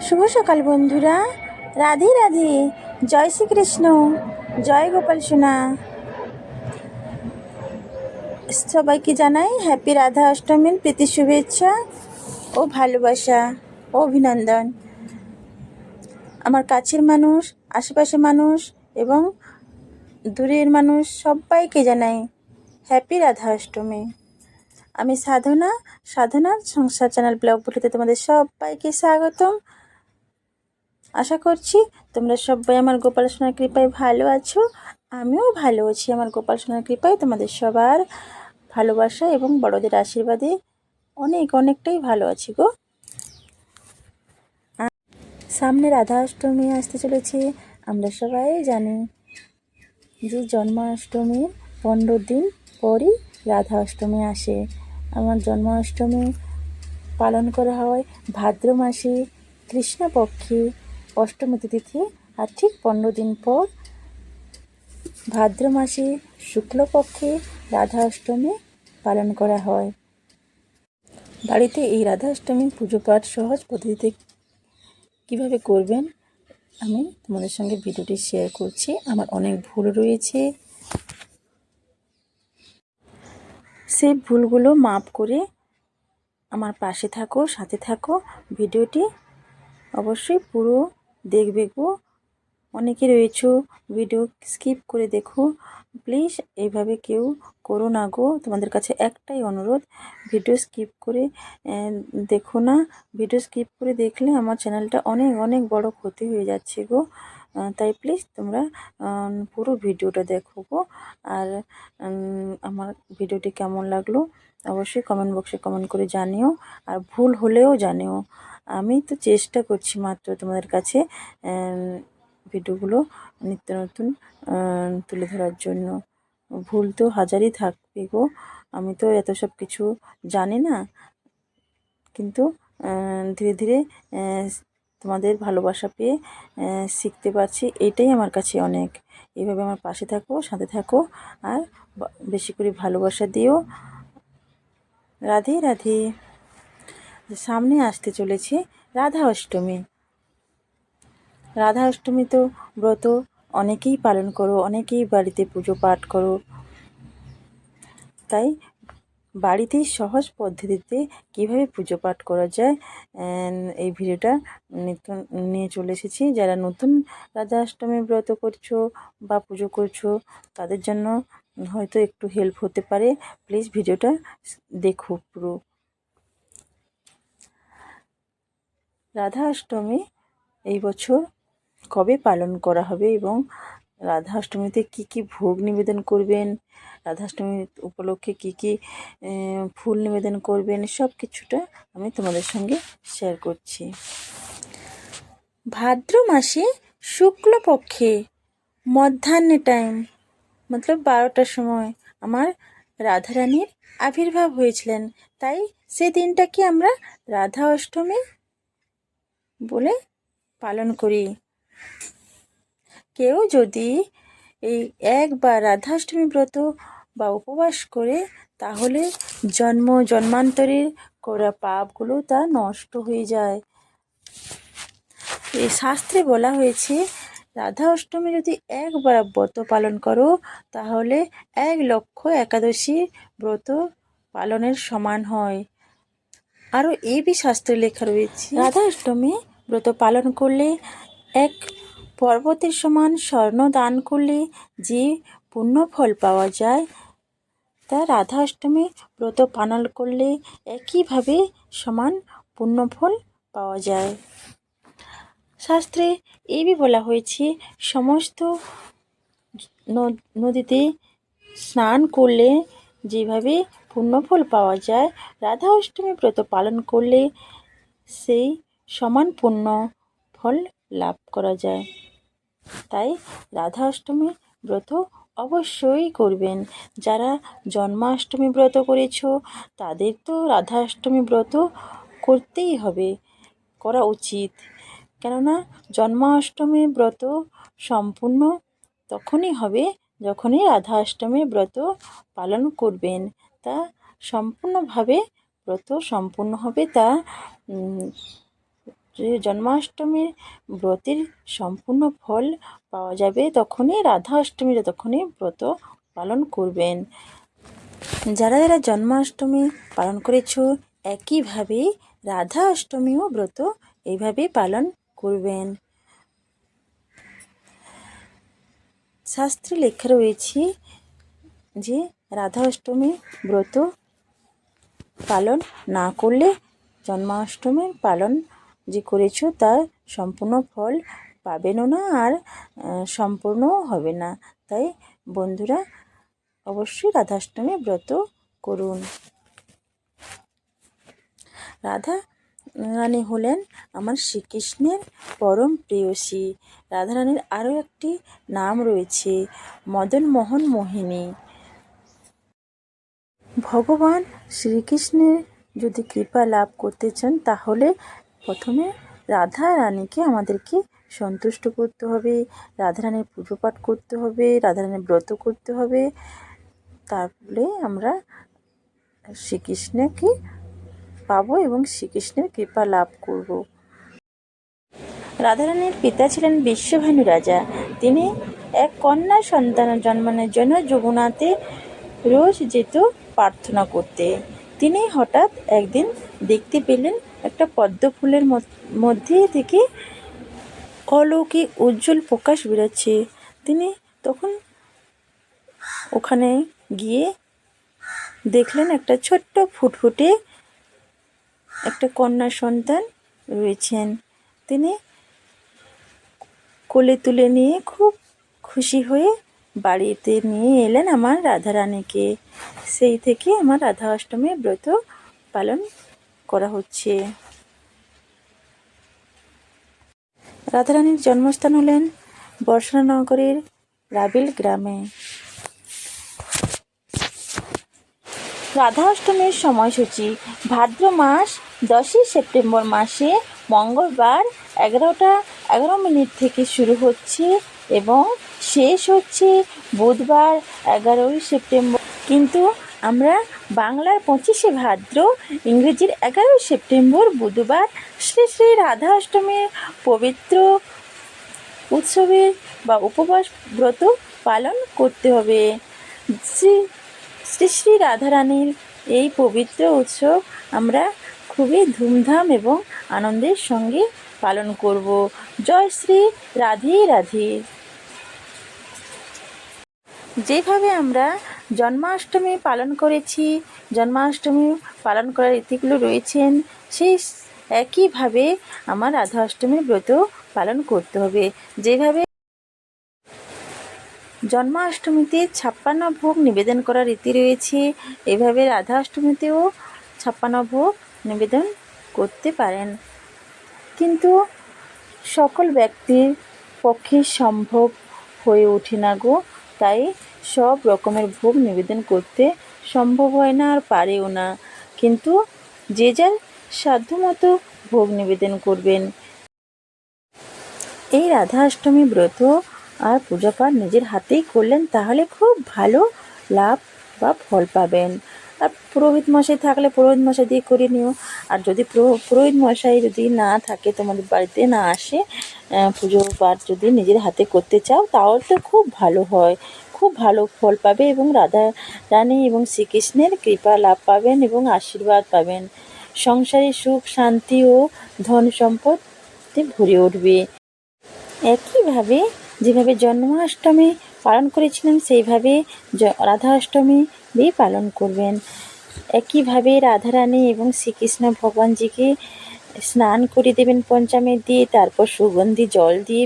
শুভ সকাল বন্ধুরা। রাধে রাধে। জয় শ্রীকৃষ্ণ। জয় গোপাল সোনা। সবাইকে জানাই হ্যাপি রাধা অষ্টমীর প্রীতি শুভেচ্ছা ও ভালোবাসা ও অভিনন্দন। আমার কাছের মানুষ, আশেপাশের মানুষ এবং দূরের মানুষ সবাইকে জানাই হ্যাপি রাধা অষ্টমী। আমি সাধনা, সাধনার সংসার চ্যানেল ব্লগ বলিতে তোমাদের সবাইকে স্বাগতম। আশা করছি তোমরা সবাই আমার গোপাল সোনার কৃপায় ভালো আছো। আমিও ভালো আছি আমার গোপাল সোনার কৃপায়। তোমাদের সবার ভালোবাসা এবং বড়দের আশীর্বাদে অনেক অনেকটাই ভালো আছি গো। সামনে রাধা অষ্টমী আসতে চলেছে, আমরা সবাই জানি যে জন্মাষ্টমীর পনেরো দিন পরই রাধা অষ্টমী আসে। আমার জন্মাষ্টমী পালন করা হয় ভাদ্র মাসে, কৃষ্ণপক্ষে অষ্টমী তিথি আর ঠিক পনেরো দিন পর ভাদ্র মাসে শুক্লপক্ষে রাধা অষ্টমী পালন করা হয়। বাড়িতে এই রাধা অষ্টমী পুজো পাঠ সহজ পদ্ধতিতে কীভাবে করবেন? আমি তোমাদের সঙ্গে ভিডিওটি শেয়ার করছি। আমার অনেক ভুল রয়েছে। সেই ভুলগুলো মাপ করে আমার পাশে থাকো, সাথে থাকো। ভিডিওটি অবশ্যই পুরো দেখবে গো। অনেকে রয়েছো ভিডিও স্কিপ করে দেখো। প্লিজ এইভাবে কেউ করো না গো। তোমাদের কাছে একটাই অনুরোধ ভিডিও স্কিপ করে দেখো না। ভিডিও স্কিপ করে দেখলে আমার চ্যানেলটা অনেক অনেক বড় ক্ষতি হয়ে যাচ্ছে গো। তাই প্লিজ তোমরা পুরো ভিডিওটা দেখো গো। আর আমার ভিডিওটি কেমন লাগল? অবশ্যই কমেন্ট বক্সে কমেন্ট করে জানিও, আর ভুল হলেও জানিও। আমি তো চেষ্টা করছি মাত্র তোমাদের কাছে ভিডিওগুলো নিত্য নতুন তুলে ধরার জন্য। ভুল তো হাজারই থাকবে গো, আমি তো এত সব কিছু জানি না। কিন্তু ধীরে ধীরে তোমাদের ভালোবাসা পেয়ে শিখতে পারছি, এটাই আমার কাছে অনেক। এইভাবে আমার পাশে থাকো, সাথে থাকো, আর বেশি করে ভালোবাসা দিও। রাধে রাধে। সামনে আসতে চলেছে রাধা অষ্টমী। রাধা অষ্টমী তো ব্রত অনেকেই পালন করো, অনেকেই বাড়িতে পুজো পাঠ করো। তাই বাড়িতেই সহজ পদ্ধতিতে কীভাবে পুজো পাঠ করা যায় এই ভিডিওটা নিয়ে চলে এসেছি। যারা নতুন রাধা অষ্টমী ব্রত করছ বা পুজো করছ, তাদের জন্য হয়তো একটু হেল্প হতে পারে। প্লিজ ভিডিওটা দেখো পুরো। রাধা অষ্টমী এই বছর কবে পালন করা হবে এবং রাধা অষ্টমীতে কী কী ভোগ নিবেদন করবেন? রাধাষ্টমী উপলক্ষে কী কী ফুল নিবেদন করবেন? সব কিছুটা আমি তোমাদের সঙ্গে শেয়ার করছি। ভাদ্র মাসে শুক্লপক্ষে মধ্যাহ্নে টাইম মতলব বারোটার সময় আমার রাধারানীর আবির্ভাব হয়েছিলেন তাই সেই দিনটাকে আমরা রাধা অষ্টমী বলে পালন করি কেউ যদি এই একবার রাধাষ্টমী ব্রত বা উপবাস করে তাহলে জন্ম জন্মান্তরের করা পাপগুলো তা নষ্ট হয়ে যায় এই শাস্ত্রে বলা হয়েছে রাধা অষ্টমী যদি একবার ব্রত পালন করো, তাহলে এক লক্ষ একাদশী ব্রত পালনের সমান হয়। আরও এই বি শাস্ত্রে লেখা রয়েছে, রাধা অষ্টমী ব্রত পালন করলে এক পর্বতের সমান স্বর্ণ দান করলে যে পুণ্য ফল পাওয়া যায়, তা রাধা অষ্টমী ব্রত পালন করলে একইভাবে সমান পুণ্যফল পাওয়া যায়। শাস্ত্রে এই বলা হয়েছে, সমস্ত নদীতে স্নান করলে যেভাবে পুণ্যফল পাওয়া যায়, রাধা অষ্টমী ব্রত পালন করলে সেই সমান পুণ্য ফল লাভ করা যায়। তাই রাধা অষ্টমী ব্রত অবশ্যই করবেন। যারা জন্মাষ্টমী ব্রত করেছ, তাদের তো রাধা অষ্টমী ব্রত করতেই হবে, করা উচিত। কেননা জন্মাষ্টমী ব্রত সম্পূর্ণ তখনই হবে যখনই রাধা অষ্টমীর ব্রত পালন করবেন। তা সম্পূর্ণভাবে ব্রত সম্পূর্ণ হবে তা জন্মাষ্টমীর ব্রতের সম্পূর্ণ ফল পাওয়া যাবে তখনই রাধা অষ্টমীর তখনই ব্রত পালন করবেন। যারা যারা জন্মাষ্টমী পালন করেছ, একইভাবে রাধা অষ্টমীও ব্রত এইভাবে পালন করবেন। শাস্ত্রে লেখা রয়েছে যে, রাধা অষ্টমী ব্রত পালন না করলে জন্মাষ্টমীর পালন যে করেছ তার সম্পূর্ণ ফল পাবেনও না আর সম্পূর্ণও হবে না। তাই বন্ধুরা, অবশ্যই রাধাষ্টমী ব্রত করুন। রাধা রানী হলেন আমার শ্রীকৃষ্ণের পরম প্রেয়সী। রাধারানীর আরও একটি নাম রয়েছে মদন মোহন। মোহিনী ভগবান শ্রীকৃষ্ণের যদি কৃপা লাভ করতে চান, তাহলে প্রথমে রাধা রানীকে আমাদেরকে সন্তুষ্ট করতে হবে, রাধারানীর পুজো পাঠ করতে হবে, রাধারানীর ব্রত করতে হবে। তারপরে আমরা শ্রীকৃষ্ণকে পাবো এবং শ্রীকৃষ্ণের কৃপা লাভ করব। রাধারানীর পিতা ছিলেন বিশ্বভানু রাজা। তিনি এক কন্যা সন্তান জন্মানোর জন্য যমুনাতে রোজ যেত প্রার্থনা করতে। তিনি হঠাৎ একদিন দেখতে পেলেন একটা পদ্ম ফুলের মধ্যে থেকে অলৌকিক উজ্জ্বল প্রকাশ বেরোচ্ছে। তিনি তখন ওখানে গিয়ে দেখলেন একটা ছোট্ট ফুটফুটে একটা কন্যা সন্তান রয়েছেন। তিনি কোলে তুলে নিয়ে খুব খুশি হয়ে বাড়িতে নিয়ে এলেন আমার রাধারানীকে। সেই থেকে আমার রাধা অষ্টমীর ব্রত পালন করা হচ্ছে। রাধারানীর জন্মস্থান হলেন বর্ষানগরের রাবিল গ্রামে। রাধা অষ্টমীর সময়সূচি। ভাদ্র মাস, দশই সেপ্টেম্বর মাসে মঙ্গলবার এগারোটা, এগারো মিনিট থেকে শুরু হচ্ছে এবং শেষ হচ্ছে বুধবার এগারোই সেপ্টেম্বর। কিন্তু আমরা বাংলার পঁচিশে ভাদ্র, ইংরেজির এগারোই সেপ্টেম্বর বুধবার শ্রী শ্রী রাধা অষ্টমীর পবিত্র উৎসবের বা উপবাস ব্রত পালন করতে হবে। শ্রী শ্রী শ্রী রাধারানীর এই পবিত্র উৎসব আমরা খুবই ধুমধাম এবং আনন্দের সঙ্গে পালন করব। জয় শ্রী রাধে রাধে। যেভাবে আমরা জন্মাষ্টমী পালন করেছি, জন্মাষ্টমী পালন করার রীতিগুলো রয়েছেন, সেই একইভাবে আমার রাধা অষ্টমীর ব্রত পালন করতে হবে। যেভাবে জন্মাষ্টমীতে ছাপ্পান্ন ভোগ নিবেদন করার রীতি রয়েছে। এভাবে রাধা অষ্টমীতেও ছাপ্পান্ন ভোগ নিবেদন করতে পারেন। কিন্তু সকল ব্যক্তির পক্ষে সম্ভব হয়ে ওঠে না গো। তাই সব রকমের ভোগ নিবেদন করতে সম্ভব হয় না আর পারেও না। কিন্তু যে যার সাধ্যমতো ভোগ নিবেদন করবেন। এই রাধা অষ্টমী ব্রত আর পূজা পাঠ নিজের হাতেই করলেন, তাহলে খুব ভালো লাভ বা ফল পাবেন। আর পুরোহিত মশাই থাকলে পুরোহিত মশাই দিয়ে করে নিও। আর যদি পুরোহিত মশাই যদি না থাকে, তোমাদের বাড়িতে না আসে পুজো পাঠ যদি নিজের হাতে করতে চাও, তাহলে তো খুব ভালো হয়। খুব ভালো ফল পাবে এবং রাধা রানী এবং শ্রীকৃষ্ণের কৃপা লাভ পাবেন এবং আশীর্বাদ পাবেন। সংসারে সুখ, শান্তি ও ধন সম্পদে ভরে উঠবে। একইভাবে যেভাবে জন্মাষ্টমী পালন করেছিলেন, সেইভাবে রাধা অষ্টমী দিয়ে পালন করবেন। একইভাবে রাধারানী এবং শ্রীকৃষ্ণ ভগবানজিকে স্নান করে দেবেন পঞ্চামৃত দিয়ে, তারপর সুগন্ধি, জল দিয়ে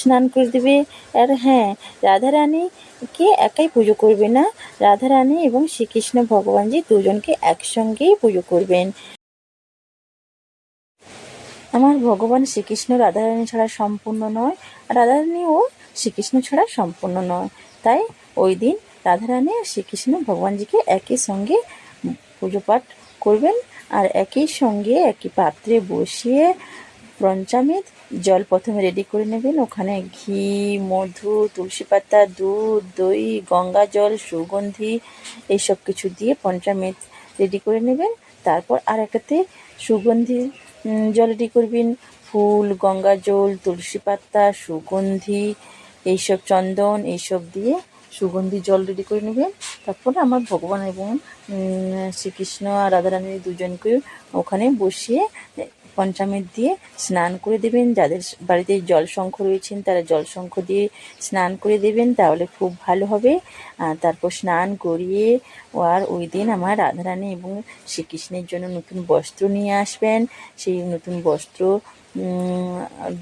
স্নান করে দেবে। আর হ্যাঁ রাধারানীকে একাই পুজো করবে না। রাধারানী এবং শ্রীকৃষ্ণ ভগবানজি দুজনকে একসঙ্গেই পুজো করবেন। আমার ভগবান শ্রীকৃষ্ণ রাধারানী ছাড়া সম্পূর্ণ নয়, রাধারানীও শ্রীকৃষ্ণ ছাড়া সম্পূর্ণ নয়। তাই ওই দিন রাধারানী আর শ্রীকৃষ্ণ ভগবানজিকে একই সঙ্গে পুজো পাঠ করবেন আর একই সঙ্গে একই পাত্রে বসিয়ে পঞ্চামৃত জল প্রথমে রেডি করে নেবেন। ওখানে ঘি, মধু, তুলসী পাতা, দুধ, দই, গঙ্গা জল, সুগন্ধি এইসব কিছু দিয়ে পঞ্চামৃত রেডি করে নেবেন। তারপর আর একটাতে সুগন্ধি উম, জল রেডি করবেন। ফুল গঙ্গা জল তুলসী পাতা সুগন্ধি এইসব চন্দন এইসব দিয়ে সুগন্ধি জল রেডি করে নেবেন। তারপরে আমার ভগবান এবং শ্রীকৃষ্ণ আর রাধারানী দুজনকে ওখানে বসিয়ে পঞ্চামৃত দিয়ে স্নান করে দেবেন। যাদের বাড়িতে জল শঙ্খ রয়েছেন, তারা জল শঙ্খ দিয়ে স্নান করে দেবেন, তাহলে খুব ভালো হবে। তারপর স্নান করিয়ে আর ওই দিন আমার রাধারানী এবং শ্রীকৃষ্ণের জন্য নতুন বস্ত্র নিয়ে আসবেন। সেই নতুন বস্ত্র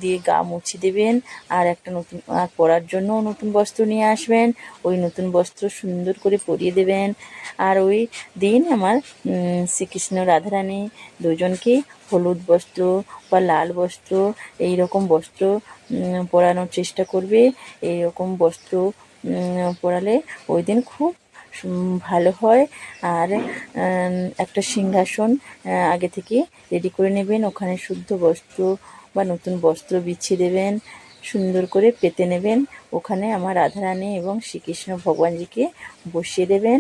দিয়ে গা মুছে দেবেন। আর একটা নতুন, আর পরার জন্য নতুন বস্ত্র নিয়ে আসবেন। ওই নতুন বস্ত্র সুন্দর করে পরিয়ে দেবেন। আর ওই দিন আমার শ্রীকৃষ্ণ রাধারানী দুজনকে হলুদ বস্ত্র বা লাল বস্ত্র এই রকম বস্ত্র পরানোর চেষ্টা করবে। এই রকম বস্ত্র পরালে ওই দিন খুব ভালো হয়। আর একটা সিংহাসন আগে থেকে রেডি করে নেবেন। ওখানে শুদ্ধ বস্ত্র বা নতুন বস্ত্র বিছিয়ে দেবেন, সুন্দর করে পেতে নেবেন। ওখানে আমার রাধারানী এবং শ্রীকৃষ্ণ ভগবানজিকে বসিয়ে দেবেন।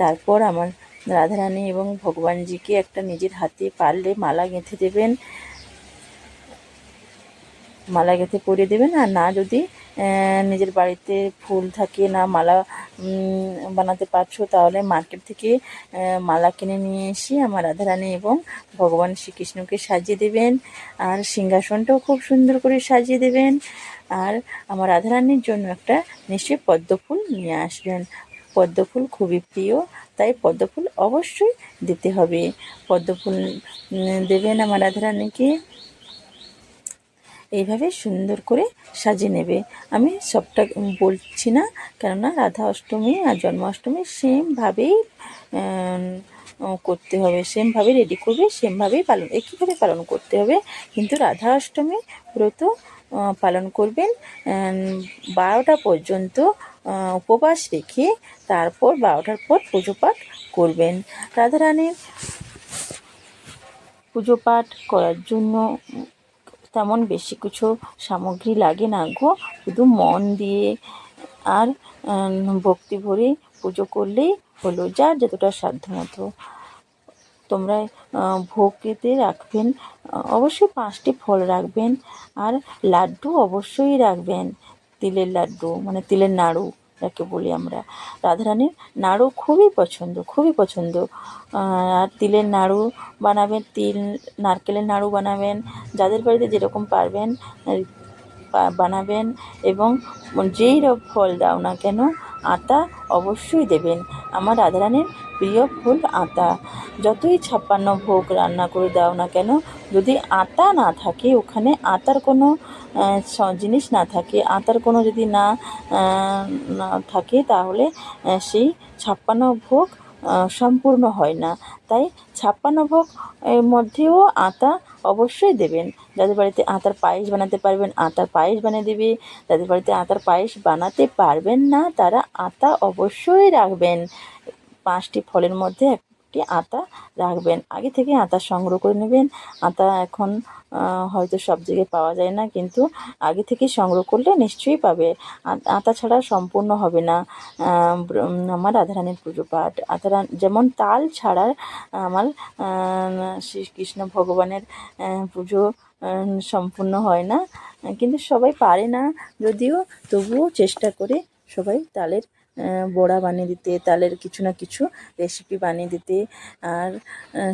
তারপর আমার রাধারানী এবং ভগবানজিকে একটা নিজের হাতে পারলে মালা গেঁথে দেবেন। মালা গেঁথে পরিয়ে দেবেন। আর না যদি নিজের বাড়িতে ফুল থাকে না, মালা বানাতে পারছ, তাহলে মার্কেট থেকে মালা কিনে নিয়ে এসে আমার রাধারানী এবং ভগবান শ্রীকৃষ্ণকে সাজিয়ে দেবেন। আর সিংহাসনটাও খুব সুন্দর করে সাজিয়ে দেবেন। আর আমার রাধারানীর জন্য একটা নিশ্চয়ই পদ্ম ফুল নিয়ে আসবেন। পদ্ম ফুল খুবই প্রিয়, তাই পদ্ম ফুল অবশ্যই দিতে হবে। পদ্ম ফুল দেবেন আমার রাধারানীকে। এইভাবে সুন্দর করে সাজিয়ে নেবে। আমি সবটা বলছি না, কেননা রাধা অষ্টমী আর জন্মাষ্টমী সেমভাবেই করতে হবে সেমভাবে রেডি করবে সেমভাবেই পালন, একইভাবে পালন করতে হবে। কিন্তু রাধা অষ্টমী ব্রত পালন করবেন বারোটা পর্যন্ত উপবাস রেখে তারপর বারোটার পর পুজো পাঠ করবেন। রাধারানীর পুজো পাঠ করার জন্য তেমন বেশি কিছু সামগ্রী লাগে না গো। শুধু মন দিয়ে আর ভক্তি ভরে পুজো করলেই হলো যার যতটা সাধ্য মতো তোমরা ভোগেতে রাখবেন, অবশ্যই পাঁচটি ফল রাখবেন, আর লাড্ডু অবশ্যই রাখবেন। তিলের লাড্ডু মানে তিলের নাড়ু। যাকে বলি আমরা। রাধারানীর নাড়ু খুবই পছন্দ খুবই পছন্দ। আর তিলের নাড়ু বানাবেন, তিল, নারকেলের নাড়ু বানাবেন, যাদের বাড়িতে যেরকম পারবেন বানাবেন এবং যেই ফল দাও না কেন আতা অবশ্যই দেবেন। আমার রাধারানীর প্রিয় ফুল আতা। যতই ছাপ্পান্ন ভোগ রান্না করে দাও না কেন, যদি আতা না থাকে, ওখানে আতার কোনো জিনিস না থাকে, আতার কোনো যদি না থাকে, তাহলে সেই ছাপ্পান্ন ভোগ সম্পূর্ণ হয় না। তাই ছাপ্পান্ন ভোগ এর মধ্যেও আতা অবশ্যই দেবেন। যাদের বাড়িতে আতার পায়েস বানাতে পারবেন, আতার পায়েস বানিয়ে দেবে। যাদের বাড়িতে আতার পায়েস বানাতে পারবেন না, তারা আতা অবশ্যই রাখবেন। পাঁচটি ফলের মধ্যে একটি আতা রাখবেন। আগে থেকে আতা সংগ্রহ করে নেবেন। আতা এখন হয়তো সব জায়গায় পাওয়া যায় না, কিন্তু আগে থেকে সংগ্রহ করলে নিশ্চয়ই পাবে। আতা ছাড়া সম্পূর্ণ হবে না। আমার রাধারানীর পুজো পাঠ। আতারা যেমন তাল ছাড়া আমার শ্রীকৃষ্ণ ভগবানের পুজো সম্পূর্ণ হয় না। কিন্তু সবাই পারে না, যদিও তবুও চেষ্টা করে সবাই তালের বড়া বানিয়ে দিতে, তালের কিছু না কিছু রেসিপি বানিয়ে দিতে। আর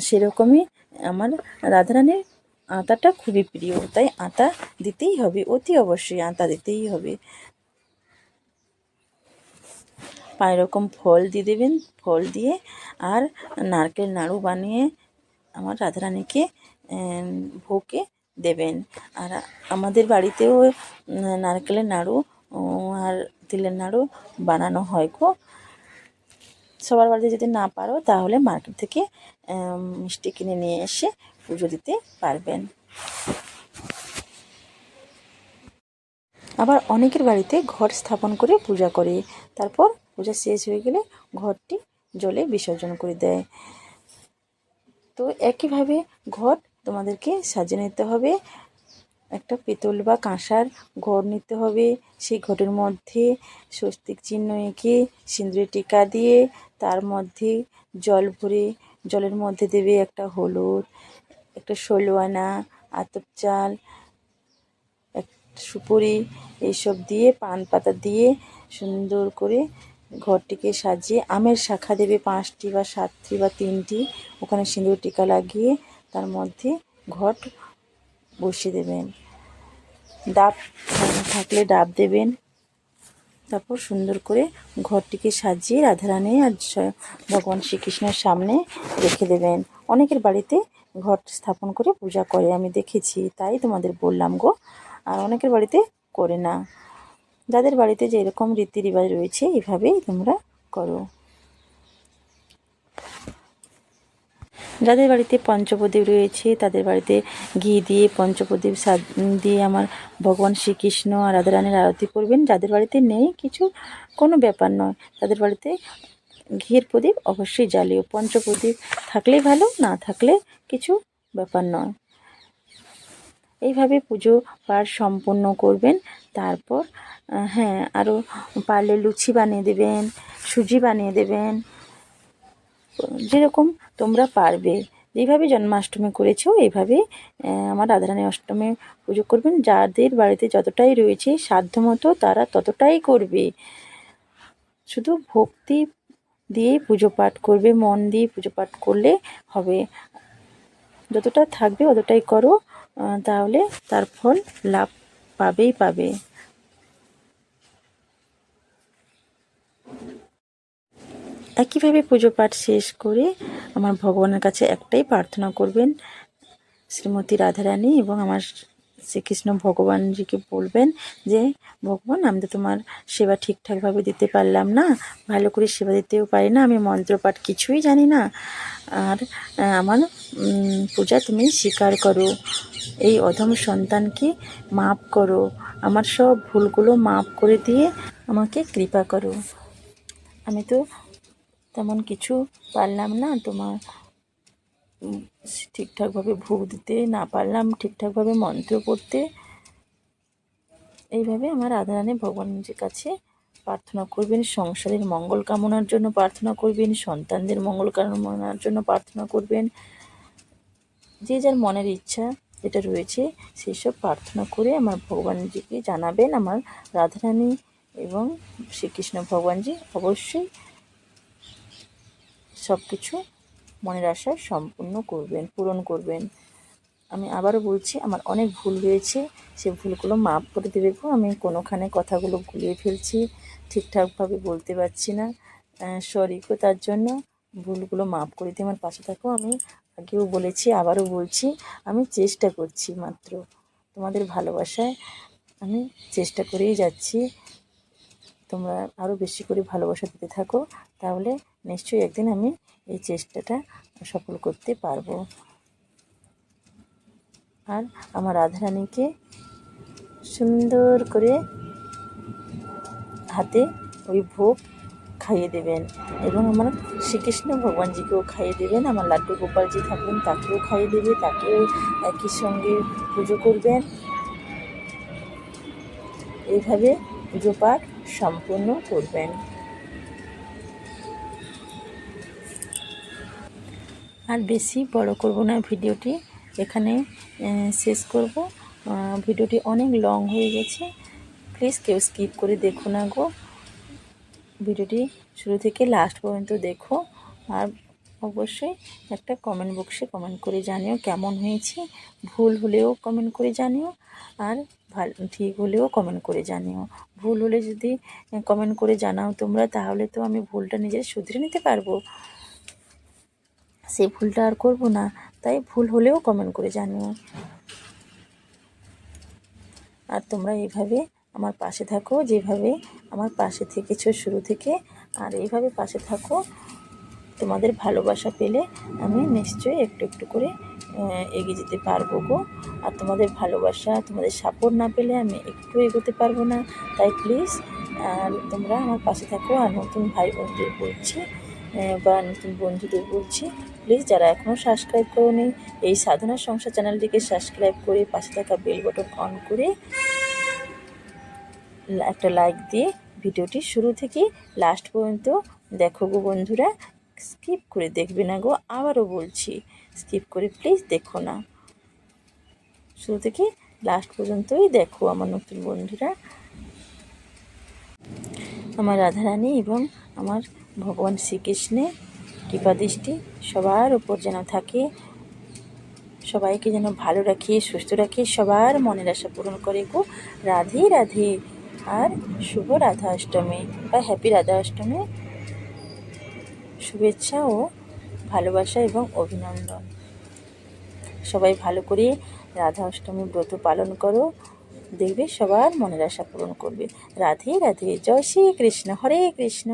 সেরকমই আমার রাধারানীর আতাটা খুবই প্রিয়, তাই আতা দিতেই হবে, অতি অবশ্যই আতা দিতেই হবে। পাঁচ রকম ফল দিয়ে দেবেন, ফল দিয়ে আর নারকেল নাড়ু বানিয়ে আমার রাধারানীকে ভোগে দেবেন। আর আমাদের বাড়িতেও নারকেলের নাড়ু আর তিলের নাড়ু বানানো হয় গো। সবার বাড়িতে যদি না পারো, তাহলে মার্কেট থেকে মিষ্টি কিনে নিয়ে এসে পুজো দিতে পারবেন। আবার অনেকের বাড়িতে ঘর স্থাপন করে পূজা করে। তারপর পূজা শেষ হয়ে গেলে ঘরটি জলে বিসর্জন করে দেয়। তো একইভাবে ঘর তোমাদেরকে সাজিয়ে নিতে হবে। একটা পিতল বা কাঁসার ঘর নিতে হবে। সেই ঘরের মধ্যে স্বস্তিক চিহ্ন এঁকে সিঁদুরে টিকা দিয়ে তার মধ্যে জল ভরে জলের মধ্যে দেবে একটা হলুদ একটা ষোলো আনা আতপ চাল এক সুপুরি এইসব দিয়ে, পান পাতা দিয়ে সুন্দর করে ঘরটিকে সাজিয়ে আমের শাখা দেবে পাঁচটি বা সাতটি বা তিনটি। ওখানে সিঁদুর, টিকা লাগিয়ে তার মধ্যে ঘট বসিয়ে দেবেন। ডাব থাকলে ডাব দেবেন। তারপর সুন্দর করে ঘরটিকে সাজিয়ে রাধারানী আর ভগবান শ্রীকৃষ্ণের সামনে রেখে দেবেন। অনেকের বাড়িতে ঘট স্থাপন করে পূজা করে। আমি দেখেছি, তাই তোমাদের বললাম গো। আর অনেকের বাড়িতে করে না। যাদের বাড়িতে যেরকম রীতি রেওয়াজ রয়েছে এভাবেই তোমরা করো। যাদের বাড়িতে পঞ্চপ্রদীপ রয়েছে, তাদের বাড়িতে ঘি দিয়ে, পঞ্চপ্রদীপ দিয়ে আমার ভগবান শ্রীকৃষ্ণ আর রাধারানীর আরতি করবেন। যাদের বাড়িতে নেই, কিছু কোনো ব্যাপার নয়। তাদের বাড়িতে ঘিয়ের প্রদীপ, অবশ্যই জ্বালিও পঞ্চপ্রদীপ। থাকলেই ভালো, না থাকলে কিছু ব্যাপার নয়। এইভাবে পুজো পাঠ সম্পূর্ণ করবেন, তারপর হ্যাঁ আরও পারলে লুচি বানিয়ে দেবেন, সুজি বানিয়ে দেবেন, যেরকম তোমরা পারবে। যেভাবে জন্মাষ্টমী করেছ, এইভাবে আমার রাধারানী অষ্টমী পুজো করবেন। যাদের বাড়িতে যতটাই রয়েছে, সাধ্যমতো তারা ততটাই করবে। শুধু ভক্তি দিয়ে পুজো পাঠ করবে, মন দিয়ে পুজো পাঠ করলে হবে। যতটা থাকবে অতটাই করো তাহলে তার ফল লাভ পাবেই পাবে। একইভাবে পুজো পাঠ শেষ করে আমার ভগবানের কাছে একটাই প্রার্থনা করবেন, শ্রীমতী রাধারানী এবং আমার শ্রীকৃষ্ণ ভগবানজিকে বলবেন যে, ভগবান, আমি তো তোমার সেবা ঠিকঠাকভাবে দিতে পারলাম না। ভালো করে সেবা দিতেও পারি না। আমি মন্ত্রপাঠ কিছুই জানি না। আর আমার পূজা তুমি স্বীকার করো। এই অধম সন্তানকে মাপ করো। আমার সব ভুলগুলো মাপ করে দিয়ে আমাকে কৃপা করো। আমি তো তেমন কিছু পারলাম না তোমার ঠিকঠাকভাবে ভোগ দিতে না পারলাম, ঠিকঠাকভাবে মন্ত্র পড়তে। এইভাবে আমার রাধারানী ভগবানজির কাছে প্রার্থনা করবেন, সংসারের মঙ্গল কামনার জন্য প্রার্থনা করবেন, সন্তানদের মঙ্গল কামনার জন্য প্রার্থনা করবেন। যে যার মনের ইচ্ছা যেটা রয়েছে সেই সব প্রার্থনা করে আমার ভগবানজিকে জানাবেন, আমার রাধারানী এবং শ্রীকৃষ্ণ ভগবানজি অবশ্যই সব কিছু মনের আশা সম্পূর্ণ করবেন, পূরণ করবেন। আমি আবারও বলছি, আমার অনেক ভুল হয়েছে, সে ভুলগুলো মাফ করে দেবে গো। আমি কোনোখানে কথাগুলো গুলিয়ে ফেলছি, ঠিকঠাকভাবে বলতে পারছি না। সরি গো, তার জন্য ভুলগুলো মাফ করে দিয়ে আমার পাশে থাকো। আমি আগেও বলেছি, আবারও বলছি, আমি চেষ্টা করছি মাত্র। তোমাদের ভালোবাসায় আমি চেষ্টা করেই যাচ্ছি। তোমরা আরও বেশি করে ভালোবাসা দিতে থাকো, তাহলে নিশ্চয়ই একদিন আমি এই চেষ্টাটা সফল করতে পারব। আর আমার রাধারানীকে সুন্দর করে হাতে ওই ভোগ খাইয়ে দেবেন এবং আমার শ্রীকৃষ্ণ ভগবানজিকেও খাইয়ে দেবেন, আমার লাড্ডু গোপালজি থাকবেন তাকেও খাইয়ে দেবে, তাকেও একই সঙ্গে পুজো করবেন। এইভাবে পুজো পাঠ সম্পূর্ণ করবেন। আর বেশি বড় করব না ভিডিওটি, এখানে শেষ করব। ভিডিওটি অনেক লং হয়ে গেছে। প্লিজ কেউ স্কিপ করে দেখো না গো। ভিডিওটি শুরু থেকে লাস্ট পর্যন্ত দেখো। আর অবশ্যই একটা কমেন্ট বক্সে কমেন্ট করে জানিও কেমন হয়েছে। ভুল হলেও কমেন্ট করে জানিও। আর ভালো, ঠিক হলেও কমেন্ট করে জানিও। ভুল হলে যদি কমেন্ট করে জানাও তোমরা, তাহলে তো আমি ভুলটা নিজের শুধরে নিতে পারব। সেই ভুলটা আর করব না, তাই ভুল হলেও কমেন্ট করে জানিও। আর তোমরা এইভাবে আমার পাশে থাকো, যেভাবে আমার পাশে থেকেছো শুরু থেকে, আর এইভাবে পাশে থাকো তোমাদের ভালোবাসা পেলে আমি নিশ্চয়ই একটু একটু করে এগিয়ে যেতে পারব গো। আর তোমাদের ভালোবাসা, তোমাদের সাপোর্ট না পেলে আমি একটু এগোতে পারব না। তাই প্লিজ আর তোমরা আমার পাশে থাকো। আর নতুন ভাই বোনদের বলছি বা নতুন বন্ধুদের বলছি প্লিজ যারা এখনও সাবস্ক্রাইব করোনি, এই সাধনা সংসার চ্যানেলটিকে সাবস্ক্রাইব করে পাশে থাকা বেল বটন অন করে একটা লাইক দিয়ে ভিডিওটি শুরু থেকে লাস্ট পর্যন্ত দেখো গো বন্ধুরা। স্কিপ করে দেখবে না গো, আবারও বলছি, স্কিপ করে প্লিজ দেখো না। শুরু থেকে লাস্ট পর্যন্তই দেখো আমার নতুন বন্ধুরা। আমার রাধারানী এবং আমার ভগবান শ্রীকৃষ্ণের কৃপাদৃষ্টি সবার উপর যেন থাকে। সবাইকে যেন ভালো রাখে, সুস্থ রাখে, সবার মনের আশা পূরণ করে গো। রাধে রাধে। আর শুভ রাধা অষ্টমী বা হ্যাপি রাধা অষ্টমী। শুভেচ্ছা ও ভালোবাসা এবং অভিনন্দন। সবাই ভালো করে রাধা অষ্টমী ব্রত পালন করো। দেখবে সবার মনের আশা পূরণ করবে। রাধে রাধে। জয় শ্রী কৃষ্ণ হরে কৃষ্ণ।